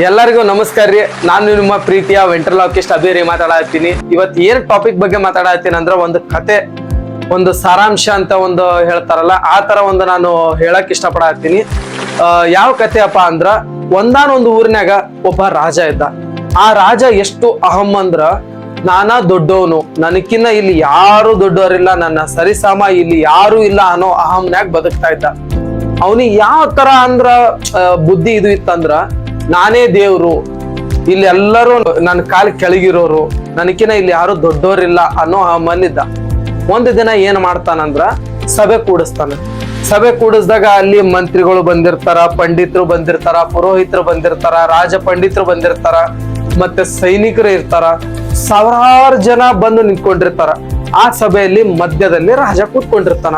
ಎಲ್ಲರಿಗೂ ನಮಸ್ಕಾರ ರೀ. ನಾನು ನಿಮ್ಮ ಪ್ರೀತಿಯ ವೆಂಟ್ರಲಾಕಿಸ್ಟ್ ಅಭಿರಿ ಮಾತಾಡತ್ತೀನಿ. ಇವತ್ತು ಏನ್ ಟಾಪಿಕ್ ಬಗ್ಗೆ ಮಾತಾಡತ್ತೀನಿ ಅಂದ್ರೆ ಒಂದು ಕತೆ, ಒಂದು ಸಾರಾಂಶ ಅಂತ ಒಂದು ಹೇಳ್ತಾರಲ್ಲ, ಆ ತರ ಒಂದು ನಾನು ಹೇಳಕ್ ಇಷ್ಟಪಡತ್ತೀನಿ. ಯಾವ ಕತೆ ಅಪ್ಪ ಅಂದ್ರ, ಒಂದಾನೊಂದು ಊರಿನಾಗ ಒಬ್ಬ ರಾಜ ಇದ್ದ. ಆ ರಾಜ ಎಷ್ಟು ಅಹಂ ಅಂದ್ರ, ನಾನಾ ದೊಡ್ಡವನು, ನನಕಿನ್ನ ಇಲ್ಲಿ ಯಾರು ದೊಡ್ಡವರಿಲ್ಲ, ನನ್ನ ಸರಿಸಾಮ ಇಲ್ಲಿ ಯಾರು ಇಲ್ಲ ಅನ್ನೋ ಅಹಂನ್ಯಾಗ ಬದುಕ್ತಾ ಇದ್ದ. ಅವನಿಗೆ ಯಾವ ತರ ಅಂದ್ರ ಬುದ್ಧಿ ಇದು ಇತ್ತಂದ್ರ ನಾನೇ ದೇವ್ರು. ಇಲ್ಲಿ ಎಲ್ಲರೂ ನನ್ನ ಕಾಲು ಕೆಳಗಿರೋರು. ನನಕಿನ ಇಲ್ಲಿ ಯಾರು ದೊಡ್ಡೋರಿಲ್ಲ ಅನ್ನೋ ಆ ಮಲ್ಲಿದ್ದ ಒಂದು ದಿನ ಏನ್ ಮಾಡ್ತಾನಂದ್ರ ಸಭೆ ಕೂಡಿಸ್ತಾನೆ. ಸಭೆ ಕೂಡಿಸಿದಾಗ ಅಲ್ಲಿ ಮಂತ್ರಿಗಳು ಬಂದಿರ್ತಾರ, ಪಂಡಿತರು ಬಂದಿರ್ತಾರ, ಪುರೋಹಿತರು ಬಂದಿರ್ತಾರ, ರಾಜ ಪಂಡಿತರು ಬಂದಿರ್ತಾರ, ಮತ್ತೆ ಸೈನಿಕರು ಇರ್ತಾರ. ಸಾವಿರಾರು ಜನ ಬಂದು ನಿಂತ್ಕೊಂಡಿರ್ತಾರ. ಆ ಸಭೆಯಲ್ಲಿ ಮಧ್ಯದಲ್ಲಿ ರಾಜ ಕೂತ್ಕೊಂಡಿರ್ತಾನ.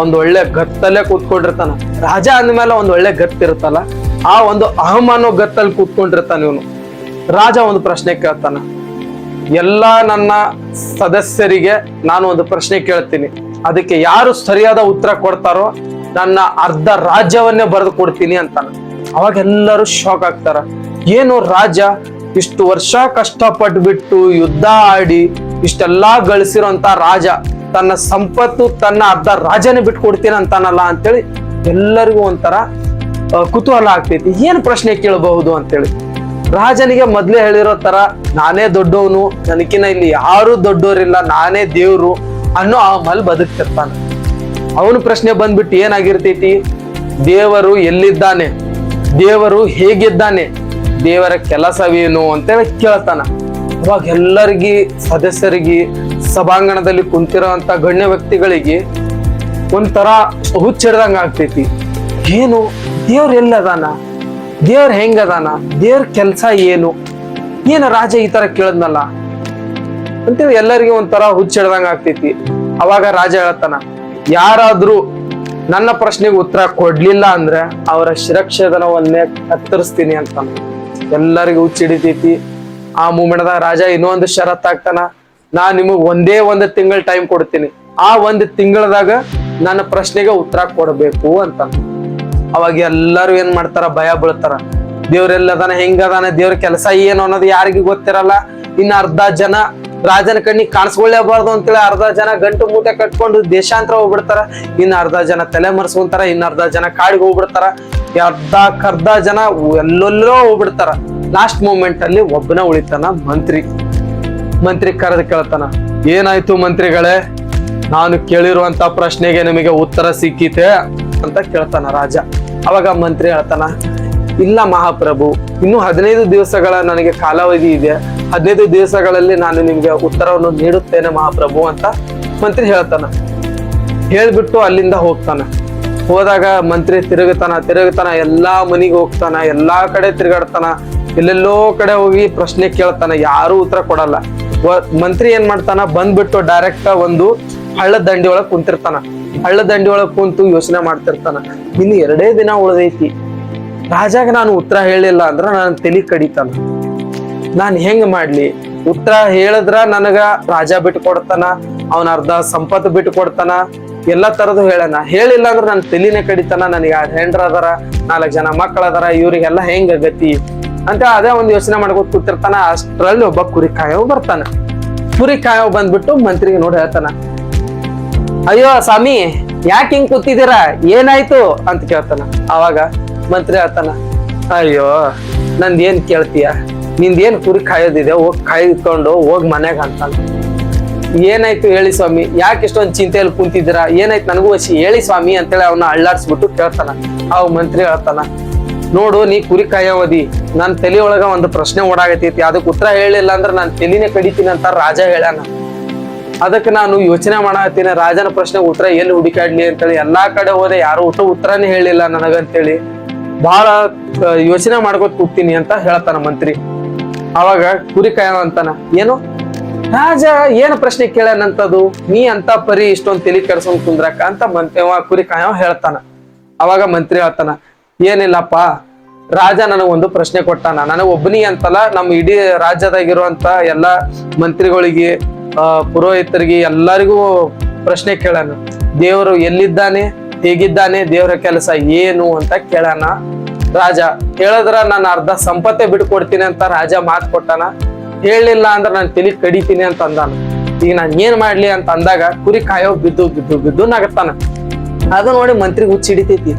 ಒಂದ್ ಒಳ್ಳೆ ಗತ್ತಲ್ಲೇ ಕೂತ್ಕೊಂಡಿರ್ತಾನ. ರಾಜ ಅಂದ್ಮೇಲೆ ಒಂದ್ ಒಳ್ಳೆ ಗತ್ತಿರುತ್ತಲ್ಲ ಆ ಒಂದು ಅಹಮಾನೋ ಗತ್ತಲ್ಲಿ ಕೂತ್ಕೊಂಡಿರ್ತಾನ ಇವನು. ರಾಜ ಒಂದು ಪ್ರಶ್ನೆ ಕೇಳ್ತಾನ. ಎಲ್ಲ ನನ್ನ ಸದಸ್ಯರಿಗೆ ನಾನು ಒಂದು ಪ್ರಶ್ನೆ ಕೇಳ್ತೀನಿ. ಅದಕ್ಕೆ ಯಾರು ಸರಿಯಾದ ಉತ್ತರ ಕೊಡ್ತಾರೋ ನನ್ನ ಅರ್ಧ ರಾಜ್ಯವನ್ನೇ ಬರೆದು ಕೊಡ್ತೀನಿ ಅಂತಾನ. ಅವಾಗ ಎಲ್ಲರೂ ಶಾಕ್ ಆಗ್ತಾರ. ಏನು ರಾಜ, ಇಷ್ಟು ವರ್ಷ ಕಷ್ಟಪಟ್ಬಿಟ್ಟು ಯುದ್ಧ ಆಡಿ ಇಷ್ಟೆಲ್ಲಾ ಗಳಿಸಿರೋಂತ ರಾಜ, ತನ್ನ ಸಂಪತ್ತು ತನ್ನ ಅರ್ಧ ರಾಜನೇ ಬಿಟ್ಟು ಕೊಡ್ತೀನಿ ಅಂತಾನಲ್ಲ ಅಂತೇಳಿ ಎಲ್ಲರಿಗೂ ಒಂಥರ ಕುತೂಹಲ ಆಗ್ತೈತಿ. ಏನ್ ಪ್ರಶ್ನೆ ಕೇಳಬಹುದು ಅಂತೇಳಿ. ರಾಜನಿಗೆ ಮೊದಲೇ ಹೇಳಿರೋ ತರ ನಾನೇ ದೊಡ್ಡವನು ನನಕಿನ ಇಲ್ಲಿ ಯಾರು ದೊಡ್ಡೋರಿಲ್ಲ ನಾನೇ ದೇವ್ರು ಅನ್ನೋ ಆ ಮಲ್ ಬದುಕ್ತಿರ್ತಾನೆ. ಅವನು ಪ್ರಶ್ನೆ ಬಂದ್ಬಿಟ್ಟು ಏನಾಗಿರ್ತೈತಿ? ದೇವರು ಎಲ್ಲಿದ್ದಾನೆ? ದೇವರು ಹೇಗಿದ್ದಾನೆ? ದೇವರ ಕೆಲಸವೇನು ಅಂತೇಳಿ ಕೇಳ್ತಾನ. ಅವಾಗ ಎಲ್ಲರಿಗಿ, ಸದಸ್ಯರಿಗೆ, ಸಭಾಂಗಣದಲ್ಲಿ ಕುಂತಿರೋಂತ ಗಣ್ಯ ವ್ಯಕ್ತಿಗಳಿಗೆ ಒಂಥರ ಹುಚ್ಚಿಡ್ದಂಗ ಆಗ್ತೈತಿ. ಏನು? ದೇವ್ರ ಎಲ್ಲದಾನ ದೇವ್ರ ಹೆಂಗದಾನ ದೇವ್ರ ಕೆಲಸ ಏನು? ಏನು ರಾಜ ಈ ತರ ಕೇಳದ್ನಲ್ಲ? ಅಂತೇಳಿ ಎಲ್ಲರಿಗೂ ಒಂಥರ ಹುಚ್ಚಿಡ್ದಂಗ ಆಗ್ತೈತಿ. ಅವಾಗ ರಾಜ ಹೇಳ್ತಾನ, ಯಾರಾದ್ರೂ ನನ್ನ ಪ್ರಶ್ನೆಗೆ ಉತ್ತರ ಕೊಡ್ಲಿಲ್ಲ ಅಂದ್ರೆ ಅವರ ಶಿರಕ್ಷೇದನವನ್ನೇ ಕತ್ತರಿಸ್ತೀನಿ ಅಂತಾನ. ಎಲ್ಲರಿಗೂ ಹುಚ್ಚಿಡಿತೈತಿ ಆ ಮೂಮೆಂಟ್ದಾಗ ರಾಜ ಇನ್ನೊಂದು ಷರತ್ ಆಗ್ತಾನ ನಾ ನಿಮಗೆ ಒಂದೇ ಒಂದು ತಿಂಗಳ ಟೈಮ್ ಕೊಡ್ತೀನಿ. ಆ ಒಂದು ತಿಂಗಳದಾಗ ನನ್ನ ಪ್ರಶ್ನೆಗೆ ಉತ್ತರ ಕೊಡಬೇಕು ಅಂತ ಅವಾಗ ಎಲ್ಲರೂ ಏನ್ ಮಾಡ್ತಾರ? ಭಯ ಬೀಳ್ತಾರ. ದೇವ್ರೆಲ್ಲದಾನ ಹೆಂಗದಾನ ದೇವ್ರ ಕೆಲಸ ಏನು ಅನ್ನೋದು ಯಾರಿಗೂ ಗೊತ್ತಿರಲ್ಲ. ಇನ್ನ ಅರ್ಧ ಜನ ರಾಜನ ಕಣ್ಣಿಗೆ ಕಾಣಿಸ್ಕೊಳ್ಳೇಬಾರ್ದು ಅಂತೇಳಿ ಅರ್ಧ ಜನ ಗಂಟು ಮೂಟೆ ಕಟ್ಕೊಂಡು ದೇಶಾಂತರ ಹೋಗ್ಬಿಡ್ತಾರ. ಇನ್ನ ಅರ್ಧ ಜನ ತಲೆ ಮರೆಸ್ಕೊಂತಾರ, ಇನ್ನ ಅರ್ಧ ಜನ ಕಾಡಿಗೆ ಹೋಗ್ಬಿಡ್ತಾರ. ಅರ್ಧ ಕರ್ಧ ಜನ ಎಲ್ಲೆಲ್ಲೋ ಹೋಗ್ಬಿಡ್ತಾರ. ಲಾಸ್ಟ್ ಮೂಮೆಂಟ್ ಅಲ್ಲಿ ಒಬ್ಬನ ಉಳಿತಾನ ಮಂತ್ರಿ. ಮಂತ್ರಿ ಕರೆದು ಕೇಳ್ತಾನ, ಏನಾಯ್ತು ಮಂತ್ರಿಗಳೇ? ನಾನು ಕೇಳಿರುವಂತ ಪ್ರಶ್ನೆಗೆ ನಿಮಗೆ ಉತ್ತರ ಸಿಕ್ಕಿತೆ? ಅಂತ ಕೇಳ್ತಾನ ರಾಜ. ಅವಾಗ ಮಂತ್ರಿ ಹೇಳ್ತಾನ, ಇಲ್ಲ ಮಹಾಪ್ರಭು, ಇನ್ನು ಹದಿನೈದು ದಿವಸಗಳ ನನಗೆ ಕಾಲಾವಧಿ ಇದೆ. ಹದಿನೈದು ದಿವಸಗಳಲ್ಲಿ ನಾನು ನಿಮ್ಗೆ ಉತ್ತರವನ್ನು ನೀಡುತ್ತೇನೆ ಮಹಾಪ್ರಭು, ಅಂತ ಮಂತ್ರಿ ಹೇಳ್ತಾನ. ಹೇಳ್ಬಿಟ್ಟು ಅಲ್ಲಿಂದ ಹೋಗ್ತಾನ. ಹೋದಾಗ ಮಂತ್ರಿ ತಿರುಗುತ್ತಾನ ತಿರುಗುತ್ತಾನ, ಎಲ್ಲಾ ಮನೆಗೆ ಹೋಗ್ತಾನ, ಎಲ್ಲಾ ಕಡೆ ತಿರುಗಾಡ್ತಾನ. ಎಲ್ಲೆಲ್ಲೋ ಕಡೆ ಹೋಗಿ ಪ್ರಶ್ನೆ ಕೇಳ್ತಾನ, ಯಾರು ಉತ್ತರ ಕೊಡಲ್ಲ. ಮಂತ್ರಿ ಏನ್ ಮಾಡ್ತಾನ, ಬಂದ್ಬಿಟ್ಟು ಡೈರೆಕ್ಟ್ ಒಂದು ಹಳ್ಳದ ದಂಡಿ ಒಳಗೆ ಕುಂತಿರ್ತಾನ. ಹಳ್ಳ ದಂಡಿ ಒಳಗ್ ಕುಂತು ಯೋಚನೆ ಮಾಡ್ತಿರ್ತಾನ. ಇನ್ನು ಎರಡೇ ದಿನ ಉಳ್ದೈತಿ. ರಾಜಾಗ ನಾನು ಉತ್ತರ ಹೇಳಿಲ್ಲ ಅಂದ್ರ ನಾನು ತಲಿ ಕಡಿತಾನ. ನಾನು ಹೆಂಗ್ ಮಾಡ್ಲಿ? ಉತ್ತರ ಹೇಳಿದ್ರ ನನಗ ರಾಜ ಬಿಟ್ಟು ಕೊಡ್ತಾನ, ಅವನ ಅರ್ಧ ಸಂಪತ್ತು ಬಿಟ್ಟು ಕೊಡ್ತಾನ, ಎಲ್ಲಾ ತರದ್ದು ಹೇಳನ ಹೇಳಿಲ್ಲ ಅಂದ್ರೆ ನನ್ನ ತಲಿನೇ ಕಡಿತಾನ, ನನಗೆ ಆ ಹೆಂಡ್ರ ಅದಾರ, ನಾಲ್ಕು ಜನ ಮಕ್ಕಳ ಇವರಿಗೆಲ್ಲ ಇವ್ರಿಗೆಲ್ಲ ಹೆಂಗ ಗತಿ ಅಂತ ಅದೇ ಒಂದು ಯೋಚನೆ ಮಾಡ್ಕೊತ ಕೂತಿರ್ತಾನ. ಅಷ್ಟರಲ್ಲಿ ಒಬ್ಬ ಕುರಿ ಕಾಯವ್ ಬರ್ತಾನ. ಕುರಿ ಕಾಯವ್ ಬಂದ್ಬಿಟ್ಟು ಮಂತ್ರಿಗೆ ನೋಡಿ ಹೇಳ್ತಾನ ಅಯ್ಯೋ, ಸ್ವಾಮಿ, ಯಾಕೆ ಹಿಂಗ್ ಕೂತಿದ್ದೀರಾ? ಏನಾಯ್ತು? ಅಂತ ಕೇಳ್ತಾನ. ಅವಾಗ ಮಂತ್ರಿ ಹೇಳ್ತಾನ, ಅಯ್ಯೋ, ನಂದ್ ಏನ್ ಕೇಳ್ತೀಯ? ನಿಂದೇನ್ ಕುರಿ ಕಾಯೋದಿದೆ? ಹೋಗಿ ಕಾಯ್ಕೊಂಡು ಹೋಗಿ ಮನೆಗ್ ಅಂತಾನ. ಏನಾಯ್ತು ಹೇಳಿ ಸ್ವಾಮಿ? ಯಾಕೆ ಇಷ್ಟೊಂದು ಚಿಂತೆಯಲ್ಲಿ ಕುಂತಿದ್ದೀರಾ? ಏನಾಯ್ತು ನನಗೂ ವಶಿ? ಹೇಳಿ ಸ್ವಾಮಿ, ಅಂತೇಳಿ ಅವನ್ನ ಅಳ್ಳಾಡ್ಸ್ಬಿಟ್ಟು ಕೇಳ್ತಾನ. ಅವ್ ಮಂತ್ರಿ ಹೇಳ್ತಾನ, ನೋಡು, ನೀ ಕುರಿ ಕಾಯೋದಿ ನನ್ನ ತಲೆ ಒಳಗ ಒಂದು ಪ್ರಶ್ನೆ ಓಡಾಗತೈತಿ. ಅದಕ್ಕೆ ಉತ್ತರ ಹೇಳಿಲ್ಲ ಅಂದ್ರೆ ನಾನು ತಲಿನೇ ಕಡಿತೀನಿ ಅಂತ ರಾಜ ಹೇಳ್ಯಾನ ಅದಕ್ಕೆ ನಾನು ಯೋಚನೆ ಮಾಡತ್ತೀನಿ ರಾಜನ ಪ್ರಶ್ನೆ ಉತ್ತರ ಎಲ್ಲಿ ಹುಡುಕಾಡ್ಲಿ ಅಂತೇಳಿ. ಎಲ್ಲಾ ಕಡೆ ಹೋದೆ, ಯಾರು ಊಟ ಉತ್ತರನೇ ಹೇಳಿಲ್ಲ ನನಗಂತೇಳಿ. ಬಹಳ ಯೋಚನೆ ಮಾಡ್ಕೊತ ಕೂಗ್ತೀನಿ ಅಂತ ಹೇಳ್ತಾನ ಮಂತ್ರಿ. ಅವಾಗ ಕುರಿ ಕಾಯೋ ಅಂತಾನ, ಏನು? ರಾಜ, ಏನ್ ಪ್ರಶ್ನೆ ಕೇಳನಂತದು ನೀ ಅಂತ ಪರಿ ಇಷ್ಟೊಂದು ತಿಳಿ ಕೆಡ್ಸ್ಕೊಂಡ್ ಕುಂದ್ರಕ್ಕ ಅಂತ ಮಂತ್ರಿ ಕುರಿ ಕಾಯೋ ಹೇಳ್ತಾನ. ಅವಾಗ ಮಂತ್ರಿ ಹೇಳ್ತಾನ, ಏನಿಲ್ಲಪ್ಪ, ರಾಜ ನನಗೊಂದು ಪ್ರಶ್ನೆ ಕೊಟ್ಟಾನ. ನನಗ್ ಒಬ್ಬನಿಗೆ ಅಂತಲ್ಲ ನಮ್ಮ ಇಡೀ ರಾಜ್ಯದಾಗಿರುವಂತ ಎಲ್ಲಾ ಮಂತ್ರಿಗಳಿಗೆ ಪುರೋಹಿತರಿಗೆ ಎಲ್ಲರಿಗೂ ಪ್ರಶ್ನೆ ಕೇಳೋಣ. ದೇವರು ಎಲ್ಲಿದ್ದಾನೆ, ಹೇಗಿದ್ದಾನೆ, ದೇವರ ಕೆಲಸ ಏನು ಅಂತ ಕೇಳೋಣ. ರಾಜ, ಹೇಳಿದ್ರ ನಾನು ಅರ್ಧ ಸಂಪತ್ತೆ ಬಿಟ್ಕೊಡ್ತೀನಿ ಅಂತ ರಾಜ ಮಾತು ಕೊಟ್ಟಾನ. ಹೇಳಲಿಲ್ಲ ಅಂದ್ರೆ ನಾನು ತಿಳಿ ಕಡಿತೀನಿ ಅಂತ ಅಂದಾನ. ಈಗ ನಾನು ಏನ್ ಮಾಡ್ಲಿ ಅಂತ ಅಂದಾಗ ಕುರಿ ಕಾಯೋ ಬಿದ್ದು ಬಿದ್ದು ಬಿದ್ದು ನಗತ್ತಾನ ಅದು ನೋಡಿ ಮಂತ್ರಿ ಹುಚ್ಚಿ ಹಿಡಿತೈತಿ.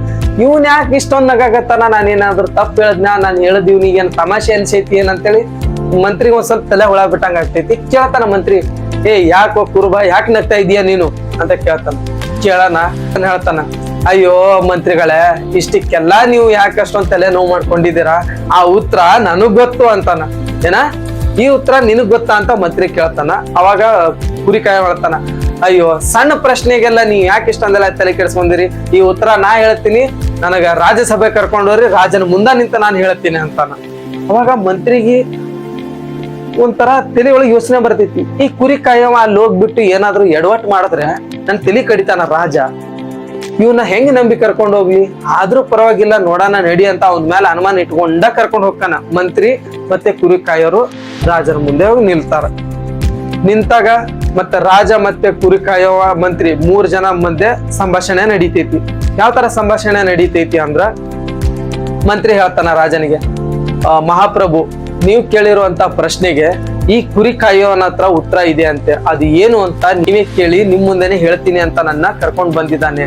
ಇವನ್ ಯಾಕೆ ಇಷ್ಟೊಂದು ನಗಾಗತ್ತಾನ ನಾನೇನಾದ್ರೂ ತಪ್ಪು ಹೇಳದ್ನ? ನಾನು ಹೇಳದ್ ಇವ್ನಿಗೆ ಏನ್ ತಮಾಷೆ ಅನ್ಸೈತಿ ಏನಂತೇಳಿ ಮಂತ್ರಿಗೆ ಒಂದ್ ಸ್ವಲ್ಪ ತಲೆ ಹುಳ ಬಿಟ್ಟಂಗ ಆಗ್ತೈತಿ. ಕೇಳ್ತಾನ ಮಂತ್ರಿ, ಏ, ಯಾಕೋ ಕುರುಬ, ಯಾಕೆ ನಗ್ತಾ ಇದೀಯ ನೀನು? ಅಂತ ಕೇಳ್ತಾನ. ಕೇಳಣ ಅಂತ ಹೇಳ್ತಾನ. ಅಯ್ಯೋ ಮಂತ್ರಿಗಳೇ, ಇಷ್ಟಕ್ಕೆಲ್ಲ ನೀವು ಯಾಕೆ ಅಷ್ಟೊಂದ್ ತಲೆ ನೋವು ಮಾಡ್ಕೊಂಡಿದ್ದೀರಾ? ಆ ಉತ್ತರ ನನಗ್ ಗೊತ್ತು, ಅಂತಾನ. ಏನ? ಈ ಉತ್ತರ ನಿನಗ್ ಗೊತ್ತಾ? ಅಂತ ಮಂತ್ರಿ ಕೇಳ್ತಾನ. ಅವಾಗ ಕುರಿಕಾಯ ಹೇಳ್ತಾನ ಅಯ್ಯೋ, ಸಣ್ಣ ಪ್ರಶ್ನೆಗೆಲ್ಲ ನೀವು ಯಾಕೆ ಇಷ್ಟೊಂದೆಲ್ಲ ತಲೆ ಕೆಡಿಸ್ಕೊಂಡಿರಿ? ಈ ಉತ್ತರ ನಾ ಹೇಳ್ತೀನಿ. ನನಗ ರಾಜ್ಯಸಭೆ ಕರ್ಕೊಂಡೋರಿ ರಾಜನ ಮುಂದ ನಿಂತ ನಾನು ಹೇಳ್ತೀನಿ, ಅಂತಾನ. ಅವಾಗ ಮಂತ್ರಿಗೆ ಒಂಥರ ತಲೆ ಒಳಗೆ ಯೋಚನೆ ಬರ್ತೈತಿ. ಈ ಕುರಿ ಕಾಯವ ಅಲ್ಲಿ ಹೋಗ್ಬಿಟ್ಟು ಏನಾದ್ರು ಎಡವಟ್ ಮಾಡಿದ್ರೆ ನನ್ ತಲೆ ಕಡಿತಾನ ರಾಜ. ಇವನ್ನ ಹೆಂಗ್ ನಂಬಿ ಕರ್ಕೊಂಡು ಹೋಗ್ಲಿ? ಆದ್ರೂ ಪರವಾಗಿಲ್ಲ, ನೋಡೋಣ, ನಡಿ ಅಂತ ಅವನ ಮೇಲೆ ಅನುಮಾನ ಇಟ್ಕೊಂಡ ಕರ್ಕೊಂಡು ಹೋಗ್ತಾನ. ಮಂತ್ರಿ ಮತ್ತೆ ಕುರಿ ಕಾಯೋರು ರಾಜರ ಮುಂದೆ ಹೋಗಿ ನಿಲ್ತಾರ. ನಿಂತಾಗ ಮತ್ತೆ ರಾಜ ಮತ್ತೆ ಕುರಿ ಕಾಯವ ಮಂತ್ರಿ ಮೂರ್ ಜನ ಮುಂದೆ ಸಂಭಾಷಣೆ ನಡೀತೈತಿ. ಯಾವ ತರ ಸಂಭಾಷಣೆ ನಡೀತೈತಿ ಅಂದ್ರ ಮಂತ್ರಿ ಹೇಳ್ತಾನ ರಾಜನಿಗೆ ಮಹಾಪ್ರಭು ನೀವು ಕೇಳಿರುವಂತ ಪ್ರಶ್ನೆಗೆ ಈ ಕುರಿ ಕಾಯೋನ ಹತ್ರ ಉತ್ತರ ಇದೆ ಅಂತೆ. ಅದು ಏನು ಅಂತ ನೀವೇ ಕೇಳಿ ನಿಮ್ ಮುಂದೆನೆ ಹೇಳ್ತೀನಿ ಅಂತ ನನ್ನ ಕರ್ಕೊಂಡ್ ಬಂದಿದ್ದಾನೆ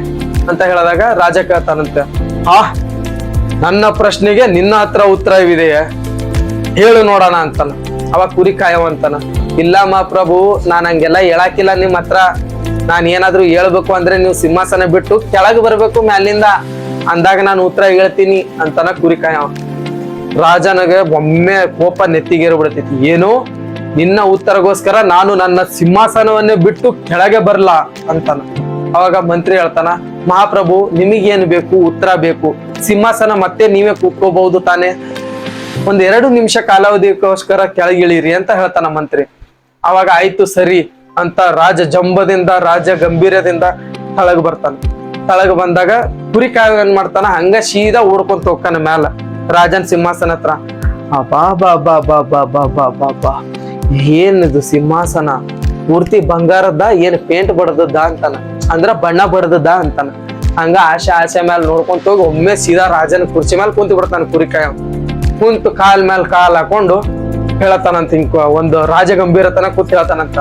ಅಂತ ಹೇಳಿದಾಗ ರಾಜ ಕೇಳ್ತಾನಂತೆ. ಆ, ನನ್ನ ಪ್ರಶ್ನೆಗೆ ನಿನ್ನ ಹತ್ರ ಉತ್ತರವಿದೆಯೇ? ಹೇಳು ನೋಡೋಣ ಅಂತಾನ. ಅವ ಕುರಿ ಕಾಯವ ಅಂತಾನ. ಇಲ್ಲ ಮಹಾಪ್ರಭು ನಾನ್ ಹಂಗೆಲ್ಲ ಹೇಳಾಕಿಲ್ಲ ನಿಮ್ ಹತ್ರ. ನಾನು ಏನಾದ್ರೂ ಹೇಳ್ಬೇಕು ಅಂದ್ರೆ ನೀವು ಸಿಂಹಾಸನ ಬಿಟ್ಟು ಕೆಳಗೆ ಬರ್ಬೇಕು ಮ್ಯಾಲಿಂದ. ಅಂದಾಗ ನಾನು ಉತ್ತರ ಹೇಳ್ತೀನಿ ಅಂತಾನ ಕುರಿ ಕಾಯವ ರಾಜನಿಗೆ ಒಮ್ಮೆ ಕೋಪ ನೆತ್ತಿಗೇರಿ ಬಿಡ್ತೈತಿ ಏನು? ನಿನ್ನ ಉತ್ತರಗೋಸ್ಕರ ನಾನು ನನ್ನ ಸಿಂಹಾಸನವನ್ನೇ ಬಿಟ್ಟು ಕೆಳಗೆ ಬರ್ಲಾ ಅಂತಾನ. ಅವಾಗ ಮಂತ್ರಿ ಹೇಳ್ತಾನ, ಮಹಾಪ್ರಭು, ನಿಮಗೇನು ಬೇಕು? ಉತ್ತರ ಬೇಕು. ಸಿಂಹಾಸನ ಮತ್ತೆ ನೀವೇ ಕೂತ್ಕೋಬಹುದು ತಾನೆ. ಒಂದ್ ಎರಡು ನಿಮಿಷ ಕಾಲಾವಧಿಗೋಸ್ಕರ ಕೆಳಗಿಳಿರಿ ಅಂತ ಹೇಳ್ತಾನ ಮಂತ್ರಿ. ಅವಾಗ, ಆಯ್ತು, ಸರಿ ಅಂತ ರಾಜ ಜಂಬದಿಂದ, ರಾಜ ಗಂಭೀರ್ಯದಿಂದ ತಳಗ್ ಬರ್ತಾನ. ತಳಗ್ ಬಂದಾಗ ಕುರಿ ಏನ್ ಮಾಡ್ತಾನ? ಹಂಗ ಸೀದಾ ಓಡ್ಕೊಂತ ಹೋಗ್ತಾನ ಮ್ಯಾಲ. ರಾಜನ್ ಸಿಂಹಾಸನ ಹತ್ರ. ಅಬಾ ಬಾ ಬಾ ಬಾ ಬಾ ಬಾ ಬಾ ಬಾ ಬಾ ಏನಿದು ಸಿಂಹಾಸನ? ಪೂರ್ತಿ ಬಂಗಾರದ ಏನ್ ಪೇಂಟ್ ಬಡದದ ಅಂತಾನ. ಅಂದ್ರ ಬಣ್ಣ ಬಡದದ ಅಂತಾನ. ಹಂಗ ಆಸೆ ಆಸೆ ಮೇಲೆ ನೋಡ್ಕೊಂತ ಹೋಗಿ ಒಮ್ಮೆ ಸೀದಾ ರಾಜನ ಕುರ್ಚಿ ಮೇಲೆ ಕುಂತು ಬಿಡ್ತಾನ ಕುರಿಕಾಯ. ಕುಂತು ಕಾಲ್ ಮೇಲೆ ಕಾಲ್ ಹಾಕೊಂಡು ಹೇಳತಾನಂತ ಹಿಂಗ ಒಂದು ರಾಜ ಗಂಭೀರತನ ಕೂತ್ ಹೇಳ್ತಾನಂತ.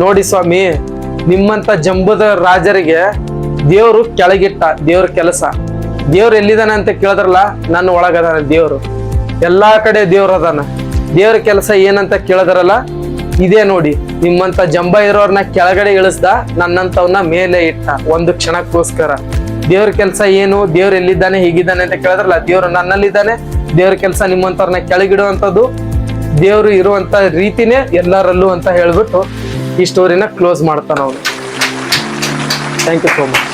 ನೋಡಿ ಸ್ವಾಮಿ, ನಿಮ್ಮಂತ ಜಂಬದ ರಾಜರಿಗೆ ದೇವ್ರು ಕೆಳಗಿಟ್ಟ, ದೇವ್ರ ಕೆಲಸ. ದೇವ್ರು ಎಲ್ಲಿದಾನ ಅಂತ ಕೇಳಿದ್ರಲ್ಲ, ನನ್ನ ಒಳಗದಾನ ದೇವ್ರು. ಎಲ್ಲಾ ಕಡೆ ದೇವ್ರ ಅದಾನ. ದೇವ್ರ ಕೆಲಸ ಏನಂತ ಕೇಳಿದ್ರಲ್ಲ, ಇದೇ ನೋಡಿ, ನಿಮ್ಮಂತ ಜಂಬ ಇರೋರ್ನ ಕೆಳಗಡೆ ಇಳಿಸ್ದ ನನ್ನಂತವನ್ನ ಮೇಲೆ ಇಟ್ಟ, ಒಂದು ಕ್ಷಣಕ್ಕೋಸ್ಕರ. ದೇವ್ರ ಕೆಲಸ ಏನು, ದೇವ್ರ ಎಲ್ಲಿದ್ದಾನೆ, ಹೀಗಿದ್ದಾನೆ ಅಂತ ಕೇಳಿದ್ರಲ್ಲ, ದೇವ್ರು ನನ್ನಲ್ಲಿದ್ದಾನೆ, ದೇವ್ರ ಕೆಲಸ ನಿಮ್ಮಂತವ್ರನ್ನ ಕೆಳಗಿಡುವಂಥದ್ದು, ದೇವ್ರು ಇರುವಂತ ರೀತಿನೇ ಎಲ್ಲರಲ್ಲೂ ಅಂತ ಹೇಳ್ಬಿಟ್ಟು ಈ ಸ್ಟೋರಿನ ಕ್ಲೋಸ್ ಮಾಡ್ತಾನ ಅವನು. Thank you so much